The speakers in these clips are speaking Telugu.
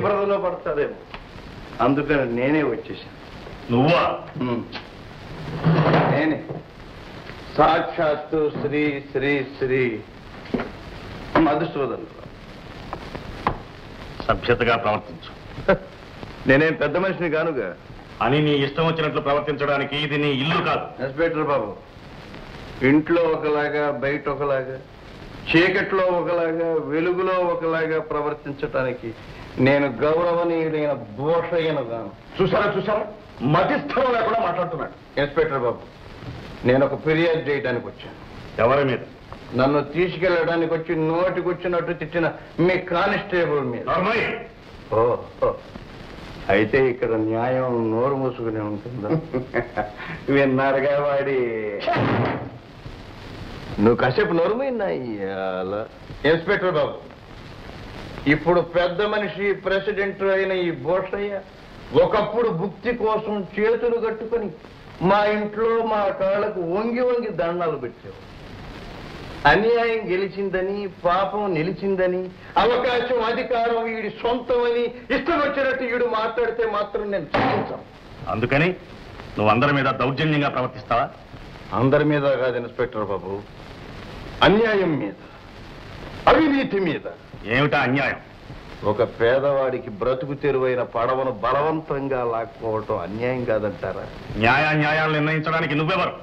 బురదలో పడతారేమో. అందుకని నేనే వచ్చేసాను నువ్వా. నేనే. సాక్షాత్తు శ్రీ శ్రీ శ్రీ మధుసూదన్ సభ్యతగా ప్రవర్తించు. నేనేం పెద్ద మనిషిని కానుగా? అని నీ ఇష్టం వచ్చినట్లు ప్రవర్తించడానికి ఇది నీ ఇల్లు కాదు. ఇన్స్పెక్టర్ బాబు ఇంట్లో ఒకలాగా బయట ఒకలాగా చీకట్లో ఒకలాగా వెలుగులో ఒకలాగా ప్రవర్తించటానికి నేను గౌరవనీయుడైన భూషయ్యను గాను చూసారా చూసారా మతిస్థలం లేకుండా మాట్లాడుతున్నాడు. ఇన్స్పెక్టర్ బాబు నేను ఒక ఫిర్యాదు చేయడానికి వచ్చాను. ఎవరి మీద? నన్ను తీసుకెళ్ళడానికి వచ్చి నోటికొచ్చినట్టు తిట్టిన మీ కానిస్టేబుల్ మీద. ఓ ఓ. అయితే ఇక్కడ న్యాయం నోరు మూసుకునే ఉంటుందా? విన్నారుగా వాడి. నువ్వు కాసేపు నోరుమైనా ఇన్స్పెక్టర్ బాబు ఇప్పుడు పెద్ద మనిషి ప్రెసిడెంట్ అయిన ఈ భూషయ్య ఒకప్పుడు భుక్తి కోసం చేతులు కట్టుకొని మా ఇంట్లో మా కాళ్ళకు వంగి వంగి దండాలు పెట్టావు. అన్యాయం గెలిచిందని పాపం నిలిచిందని అవకాశం అధికారం వీడి సొంతమని ఇష్టం వచ్చినట్టు వీడు మాట్లాడితే మాత్రం నేను సహించాను అందుకని నువ్వు అందరి మీద దౌర్జన్యంగా ప్రవర్తిస్తావా? అందరి మీద కాదు ఇన్స్పెక్టర్ బాబు. అన్యాయం మీద. అవినీతి మీద. ఏమిటా అన్యాయం? ఒక పేదవాడికి బ్రతుకు తెరువైన పడవను బలవంతంగా లాక్కోవటం అన్యాయం కాదంటారా? న్యాయ న్యాయాలు నిర్ణయించడానికి నువ్వెవరు?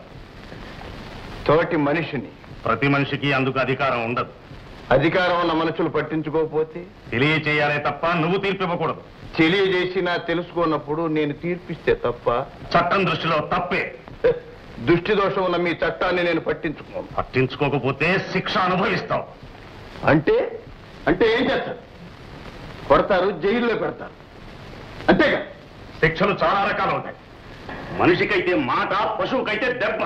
తోటి మనిషిని. ప్రతి మనిషికి అందుకు అధికారం ఉండదు. అధికారం ఉన్న మనుషులు పట్టించుకోకపోతే? తెలియచేయాలే తప్ప నువ్వు తీర్పు ఇవ్వకూడదు తెలియజేసినా తెలుసుకున్నప్పుడు నేను తీర్పిస్తే తప్ప? చట్టం దృష్టిలో తప్పే. దృష్టి దోషం ఉన్న మీ చట్టాన్ని నేను పట్టించుకోను. పట్టించుకోకపోతే శిక్ష అనుభవిస్తావు. అంటే అంటే ఏం చేస్తారు? కొడతారు జైల్లో పెడతారు. అంతేగా? శిక్షలు చాలా రకాలు ఉంటాయి. మనిషికైతే మాట పశువుకైతే దెబ్బ!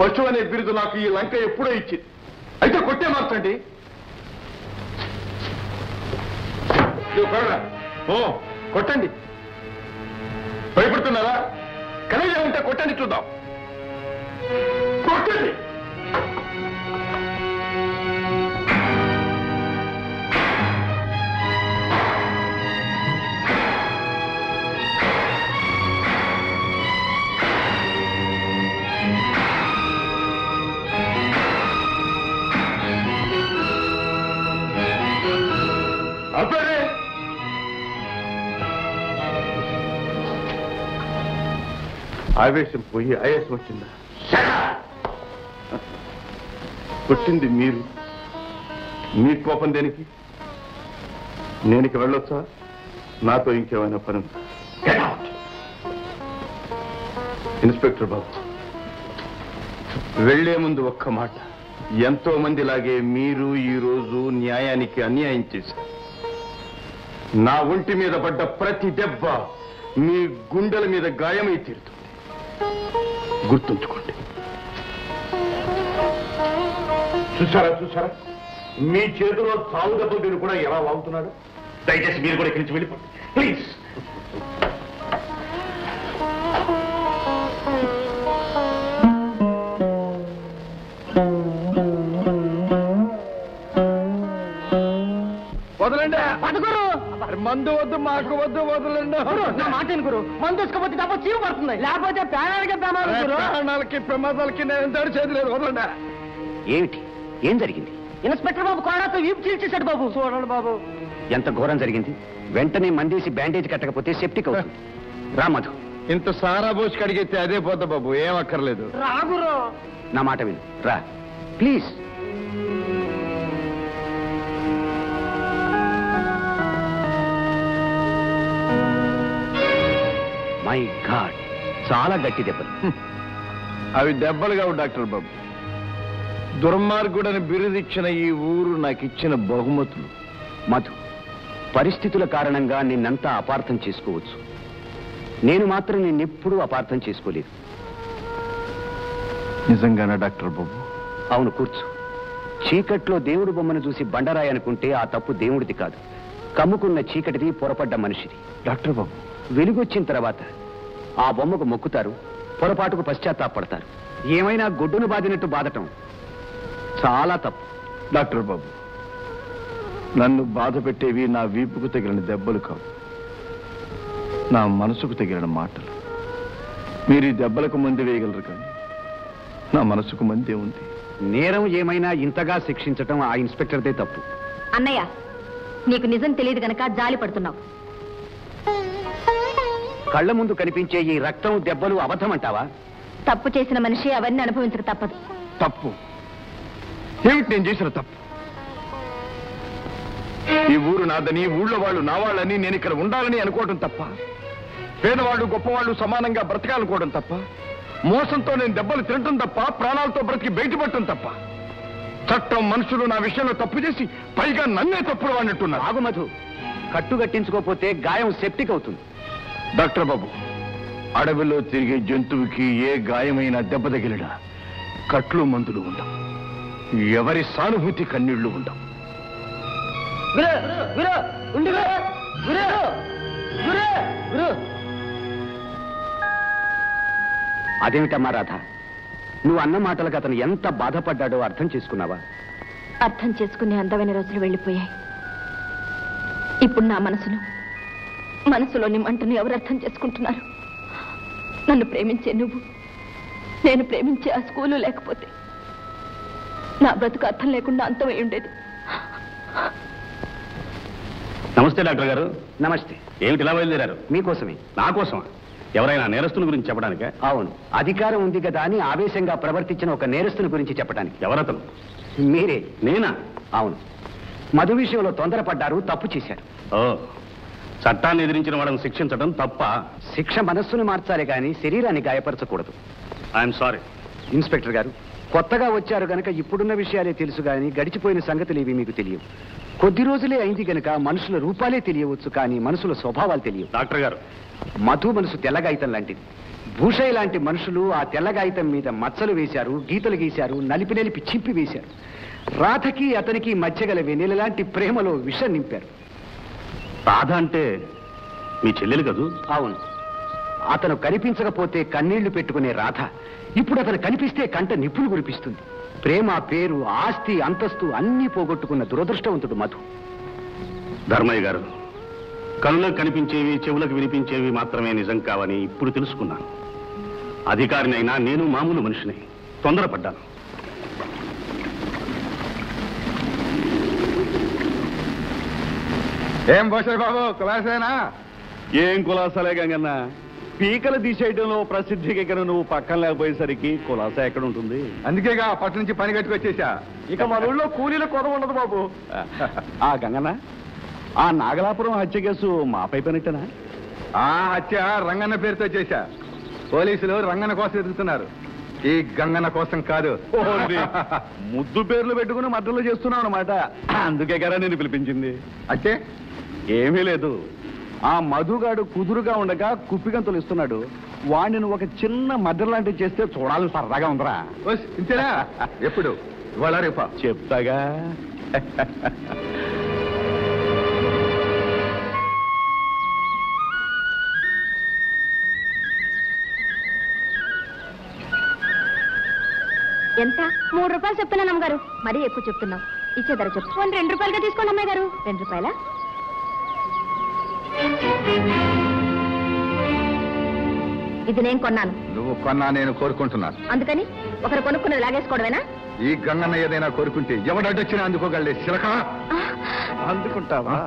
పశువు అనే బిరుదు నాకు ఈ లంక ఎప్పుడో ఇచ్చింది. అయితే కొట్టే మార్చండి. ఓ కొట్టండి. భయపడుతున్నారా? కనీసం ఉంటే కొట్టండి చూద్దాం. కొట్టండి. ఆవేశం పోయి ఆయాసం వచ్చిందా? కొట్టింది మీరు. మీ కోపం దేనికి? నేను ఇక వెళ్ళొచ్చా? నాతో ఇంకేమైనా పని! ఇన్స్పెక్టర్ బాబు వెళ్ళే ముందు ఒక్క మాట. ఎంతో మంది లాగే మీరు ఈ రోజు న్యాయానికి అన్యాయం చేశారు. నా ఒంటి మీద పడ్డ ప్రతి దెబ్బ మీ గుండెల మీద గాయమై తీరుతుంది. గుర్తుంచుకోండి. చూసారా చూసారా మీ చేతిలో చావు దెబ్బలు కూడా ఎలా వాగుతున్నాడు? దయచేసి మీరు కూడా ఇక్కడి నుంచి వెళ్ళిపోండి. ప్లీజ్. పట్టుకోరు మందు వద్దు మాకు వద్దు వదలండి. నా మాట గురు. మందు తీసుకపోతే తప్ప చీవు పడుతుంది. లేకపోతే ప్రాణానికి ప్రమాదం గురు. ప్రాణాలకి ప్రమాదాలకి నేను తడిచేది లేదు వదలండి. ఏమిటి? ఏం జరిగింది? ఇన్స్పెక్టర్ బాబు కోడాతో వీపు చీల్చేశాడు బాబు. చూడండి బాబు. ఎంత ఘోరం జరిగింది? వెంటనే మందేసి బ్యాండేజ్ కట్టకపోతే సెప్టిక్ అవుతుంది. రా మధు. ఇంత సారా పోసి కడిగితే అదే పోతా బాబు ఏం అక్కర్లేదు. రాగురు నా మాట విను. రా. ప్లీజ్. My God. చాలా గట్టి దెబ్బలు. అవి దెబ్బలు కావు డాక్టర్ బాబు. దుర్మార్గుడని బిరుదిచ్చిన ఈ ఊరు నాకు ఇచ్చిన బహుమతులు. మధు పరిస్థితుల కారణంగా నిన్నంతా అపార్థం చేసుకోవచ్చు. నేను మాత్రం నిన్నెప్పుడూ అపార్థం చేసుకోలేదు. నిజంగానా డాక్టర్ బాబు? అవును కూర్చో. చీకట్లో దేవుడు బొమ్మను చూసి బండరాయి అనుకుంటే ఆ తప్పు దేవుడిది కాదు. కమ్ముకున్న చీకటిది పొరపడ్డ మనిషిది. డాక్టర్ బాబు. వెలుగొచ్చిన తర్వాత ఆ బొమ్మకు మొక్కుతారు పొరపాటుకు పశ్చాత్తాపడతారు ఏమైనా గొడ్డును బాదినట్టు బాధటం చాలా తప్పు. డాక్టర్ బాబు నన్ను బాధ పెట్టేవి నా వీపుకు తగిలిన దెబ్బలు కావు. నా మనసుకు తగిలిన మాటలు. మీరు ఈ దెబ్బలకు మంది వేయగలరు కానీ నా మనసుకు మందే ఉంది. నేరం ఏమైనా ఇంతగా శిక్షించటం ఆ ఇన్స్పెక్టర్దే తప్పు. అన్నయ్య నీకు నిజం తెలియదు గనక జాలి పడుతున్నావు. కళ్ళ ముందు కనిపించే ఈ రక్తం దెబ్బలు అబద్ధం అంటావా తప్పు చేసిన మనిషి అవన్నీ అనుభవించక తప్పదు. తప్పు. ఏమిటి నేను చేసిన తప్పు? ఈ ఊరు నాదని ఊళ్ళో వాళ్ళు నా వాళ్ళని నేను ఇక్కడ ఉండాలని అనుకోవడం తప్ప పేదవాళ్ళు గొప్పవాళ్ళు సమానంగా బ్రతకాలనుకోవడం తప్ప మోసంతో నేను దెబ్బలు తినటం తప్ప ప్రాణాలతో బ్రతికి బయటపడటం తప్ప చట్టం మనుషులు నా విషయంలో తప్పు చేసి పైగా నన్నే తప్పుడు అన్నట్టున్నారు ఆగు మధు. కట్టు కట్టించుకోకపోతే గాయం సెప్టిక్ అవుతుంది. డాక్టర్ బాబు అడవిలో తిరిగే జంతువుకి ఏ గాయమైన దెబ్బ తగిలినా కట్లు మందులు ఉండవు. ఎవరి సానుభూతి కన్నీళ్ళు ఉండవు. అదేమిటమ్మా రాధ? నువ్వు అన్న మాటలకు అతను ఎంత బాధపడ్డాడో అర్థం చేసుకున్నావా? అర్థం చేసుకునే అందమైన రోజులు వెళ్ళిపోయాయి. ఇప్పుడు నా మనసును మనసులోని మంటను ఎవరు అర్థం చేసుకుంటున్నారు? నన్ను ప్రేమించే నువ్వు నేను ప్రేమించే ఆ స్కూలు లేకపోతే నా బ్రతుకు అర్థం లేకుండా అంతమై ఉండేది. నమస్తే డాక్టర్ గారు. నమస్తే. ఏమిటి ఇలా బయలుదేరారు? మీకోసమే. నా కోసమా? ఎవరైనా నేరస్తుల గురించి చెప్పడానికా? అవును. అధికారం ఉంది కదా అని ఆవేశంగా ప్రవర్తించిన ఒక నేరస్తుని గురించి చెప్పడానికి ఎవరతను? మీరే. నేనా? అవును. మధు విషయంలో తొందరపడ్డారు తప్పు చేశారు. ఓ చట్టాన్ని ఎదిరించిన వాళ్ళని శిక్షించడం తప్ప? శిక్ష మనస్సును మార్చాలి కానీ శరీరాన్ని గాయపరచకూడదు. I'm sorry. ఇన్స్పెక్టర్ గారు కొత్తగా వచ్చారు గనక ఇప్పుడున్న విషయాలే తెలుసు కానీ గడిచిపోయిన సంగతులు ఇవి మీకు తెలియవు. కొద్ది రోజులే అయింది గనక మనుషుల రూపాలే తెలియవచ్చు కానీ మనుషుల స్వభావాలు తెలియవు. డాక్టర్ గారు. మధు మనసు తెల్లగాయితం లాంటిది. భూషయ్య లాంటి మనుషులు ఆ తెల్లగాయితం మీద మచ్చలు వేశారు గీతలు గీశారు నలిపి నలిపి చింపి వేశారు. రాధకి అతనికి మధ్య గల వెన్నెల లాంటి ప్రేమలో విషం నింపారు. రాధ అంటే మీ చెల్లెలు కదూ? అవును. అతను కనిపించకపోతే కన్నీళ్ళు పెట్టుకునే రాధ. ఇప్పుడు అతను కనిపిస్తే కంట నిప్పులు కురిపిస్తుంది. ప్రేమ పేరు ఆస్తి అంతస్తు అన్నీ పోగొట్టుకున్న దురదృష్టవంతుడు మధు. ధర్మయ్య గారు కనులకు కనిపించేవి చెవులకు వినిపించేవి మాత్రమే నిజం కావని ఇప్పుడు తెలుసుకున్నాను. అధికారినైనా నేను మామూలు మనిషిని. తొందరపడ్డాను. ఏం భూషణ్ బాబు కులాసేనా? ఏం కులాసాలే గంగన్న. పీకలు తీసేయడంలో ప్రసిద్ధికి ఇక్కడ నువ్వు పక్కన లేకపోయేసరికి కులాస ఎక్కడ ఉంటుంది? అందుకేగా పట్టు నుంచి పని కట్టుకొచ్చేసా ఇక మన ఊళ్ళో కూలీల కొరవ ఉండదు బాబు. ఆ గంగన్న ఆ నాగలాపురం హత్య కేసు మాపై పనిట్టనా? ఆ హత్య రంగన్న పేరుతో చేశా. పోలీసులు రంగన్న కోసం ఎదుగుతున్నారు. ఈ గంగన్న కోసం కాదు. ముద్దు పేర్లు పెట్టుకుని మద్దలు చేస్తున్నావు అనమాట అందుకే కదా నేను పిలిపించింది. అంటే? ఏమీ లేదు. ఆ మధుగాడు కుదురుగా ఉండగా కుప్పిగంతులు ఇస్తున్నాడు. వాడిని ఒక చిన్న మద్దె లాంటివి చేస్తే చూడాలని సరదాగా ఉందరా. ఓస్, ఇంతేనా? ఎప్పుడు? ఇవాళ రేపా? చెప్తాగా. ఎంత? మూడు రూపాయలు చెప్తున్నాను అమ్మగారు మరీ ఎక్కువ చెప్తున్నావు. ఇచ్చే ధర చెప్పు. రెండు రూపాయలుగా తీసుకోండి అమ్మాయి గారు రెండు రూపాయల? ఇది నేను కొన్నాను. నువ్వు కొన్నా నేను కోరుకుంటున్నాను. అందుకని ఒకరు కొనుక్కున్నది లాగేసుకోవడమేనా? ఈ గంగన్న ఏదైనా కోరుకుంటే ఎవడడ్డొచ్చినా అందుకోగలే శిలక. అందుకుంటావా?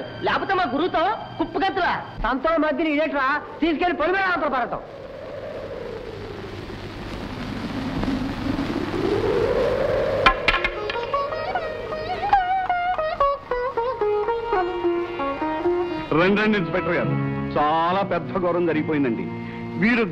పుంజిలా లేకపోతే మా గురువుతో కుప్పు గంతులా సంతో మధ్యని ఇదేట్రా తీసుకెళ్ళి పొలిమేర అంతలో పడతాం రండి రండి ఇన్స్పెక్టర్ గారు. చాలా పెద్ద ఘోరం జరిగిపోయిందండి. వీరు